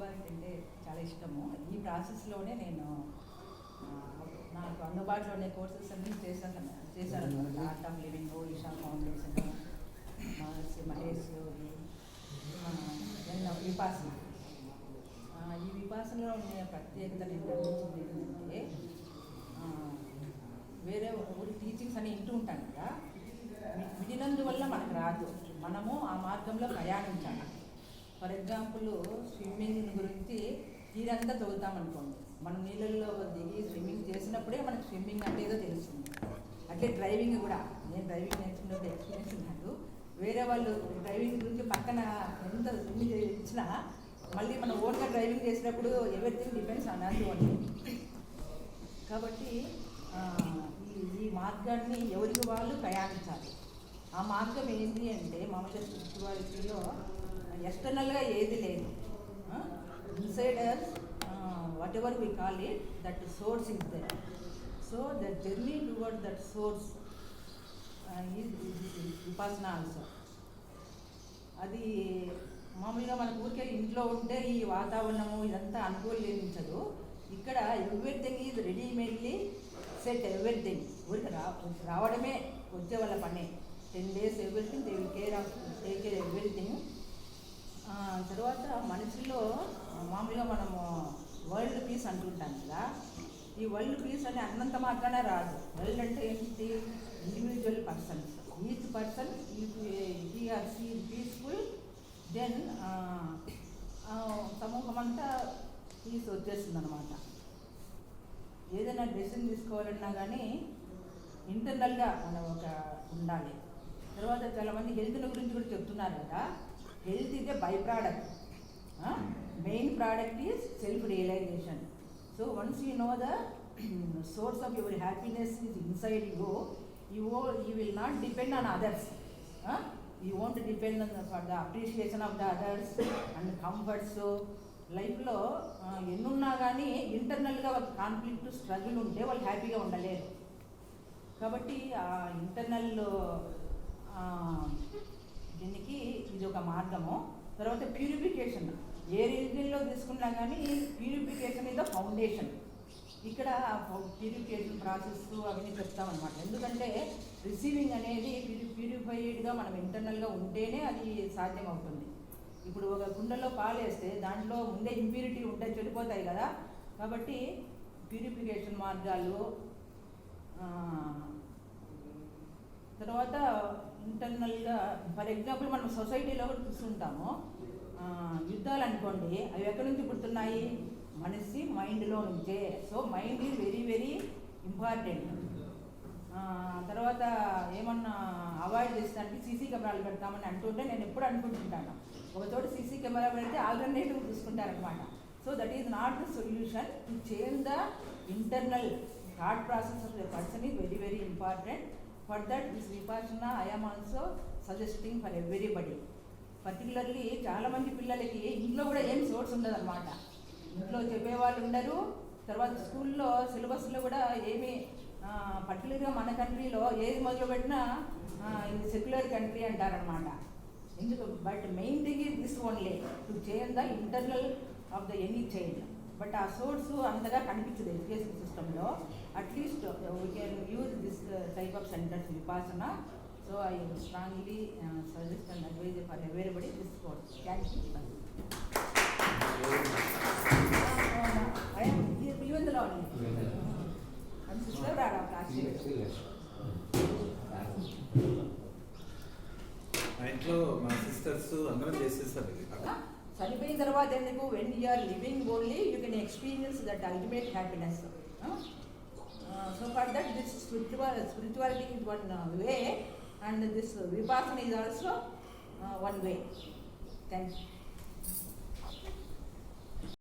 Spirituality అంటే చాలా ఇష్టము. ఈ ప్రాసెస్లోనే నేను నాకు అందుబాటులోనే కోర్సెస్ అన్నీ చేశాను. చేశాను art of living Isha foundation Maharishi Mahesh ఎన్నో విపాసన. ఈ విపాసనలో ఉండే ప్రత్యేకత నేను గమనించింది ఏంటంటే వేరే ఊరి టీచింగ్స్ అని వింటూ ఉంటాను కదా. వినినందువల్ల మనకు రాదు. మనము ఆ మార్గంలో ప్రయాణించాలి. ఫర్ ఎగ్జాంపుల్ స్విమ్మింగ్ నీరంతా తీరంతా అనుకోండి. మనం నీళ్ళల్లో దిగి స్విమ్మింగ్ చేసినప్పుడే మనకు స్విమ్మింగ్ అంటే ఏదో తెలుస్తుంది. అట్లే డ్రైవింగ్ కూడా. నేను డ్రైవింగ్ నేర్చుకున్నప్పుడు ఎక్స్పీరియన్స్ ఉన్నాడు వేరే వాళ్ళు డ్రైవింగ్ గురించి పక్కన ఎంత స్విమ్మింగ్ ఇచ్చినా మళ్ళీ మనం ఓన్గా డ్రైవింగ్ చేసినప్పుడు ఎవరిథింగ్ డిపెండ్స్ ఆన్ అది ఓన్లీ కాబట్టి ఈ ఈ మార్గాన్ని ఎవరికి వాళ్ళు ప్రయాణించాలి. ఆ మార్గం ఏంటి అంటే మామూలుగా స్పిరిచువాలిటీలో ఎక్స్టర్నల్గా ఏది లేదు. Insiders whatever we call it that source is there so the journey toward that source is also అది మామూలుగా మన ఊరికే ఇంట్లో ఉంటే ఈ వాతావరణము ఇదంతా అనుకూలించదు ఇక్కడ everything is readymadely set everything ఊరికి రా రావడమే వచ్చే వాళ్ళ పని. Ten days everything they will care of take care everything తర్వాత మనిషిలో మామూలుగా మనము వరల్డ్ పీస్ అంటుంటాం కదా. ఈ వరల్డ్ పీస్ అంటే అన్నంత మాత్రమే రాదు. వరల్డ్ అంటే ఏంటి? ఇండివిజువల్ పర్సన్స్ ఈచ్ పర్సన్ ఈ ఆర్ సీ పీస్ఫుల్ దెన్ సమూహం అంతా పీస్ వచ్చేస్తుంది అనమాట ఏదైనా డెసిషన్ తీసుకోవాలన్నా కానీ ఇంటర్నల్గా మనం ఒక ఉండాలి. తర్వాత చాలామంది హెల్త్ గురించి కూడా చెప్తున్నారు కదా. Health is a by product main product is self realisation so once you know the source of your happiness is inside you you you will not depend on others you won't depend on for the appreciation of the others and comforts లైఫ్లో ఎన్నున్నా కానీ ఇంటర్నల్గా ఒక conflict struggle ఉంటే వాళ్ళు హ్యాపీగా ఉండలేరు. కాబట్టి ఆ ఇంటర్నల్ దీనికి ఇది ఒక మార్గము. తర్వాత ప్యూరిఫికేషన్ ఏ రీజియన్లో తీసుకున్నా కానీ ప్యూరిఫికేషన్ ఇస్ ద ఫౌండేషన్ ఇక్కడ ప్యూరిఫికేషన్ ప్రాసెస్ అవన్నీ చెప్తామన్నమాట ఎందుకంటే రిసీవింగ్ అనేది ప్యూరి ప్యూరిఫైడ్గా మనం ఇంటర్నల్గా ఉంటేనే అది సాధ్యం అవుతుంది ఇప్పుడు ఒక గుండెలో పాలు వేస్తే దాంట్లో ముందే ఇంప్యూరిటీ ఉంటే చెడిపోతాయి కదా. కాబట్టి ప్యూరిఫికేషన్ మార్గాలు తర్వాత ఇంటర్నల్గా ఫర్ ఎగ్జాంపుల్ మనం సొసైటీలో కూడా చూస్తుంటాము. యుద్ధాలు అనుకోండి అవి ఎక్కడి నుంచి పుడుతున్నాయి? మనిషి మైండ్లో నుంచే. So mind is very very important. తర్వాత ఏమన్నా అవాయిడ్ చేస్తానికి సీసీ కెమెరాలు పెడతామని అంటుంటే నేను ఎప్పుడు అనుకుంటుంటాను. ఒక చోట సీసీ కెమెరా పెడితే alternative చూసుకుంటారనమాట so that is not the solution to change the internal thought process of the person is very very important. For that this Vipassana I am also suggesting for everybody particularly చాలామంది పిల్లలకి ఇంట్లో కూడా ఏం source ఉండదన్నమాట. ఇంట్లో చెప్పేవాళ్ళు ఉండరు. తర్వాత స్కూల్లో సిలబస్లో కూడా ఏమి పర్టికులర్గా మన కంట్రీలో ఏది మొదలుపెట్టినా ఇది సెక్యులర్ కంట్రీ అంటారనమాట ఎందుకు? But main thing is this only to change the internal of the any child but ఆ సోర్స్ అంతగా కనిపించదు ఎడ్యుకేషన్ సిస్టంలో. At least we can use this type of centres Vipassana so I strongly suggest and advise for everybody this course thank you Kashi. మా ఇంట్లో మా sisters అందరం చేసేస్తారు ఇది. తర్వాత ఎందుకు? When you are living only you can experience that ultimate happiness so for that this spiritual spirituality is one way and this Vipassana is also one way thank you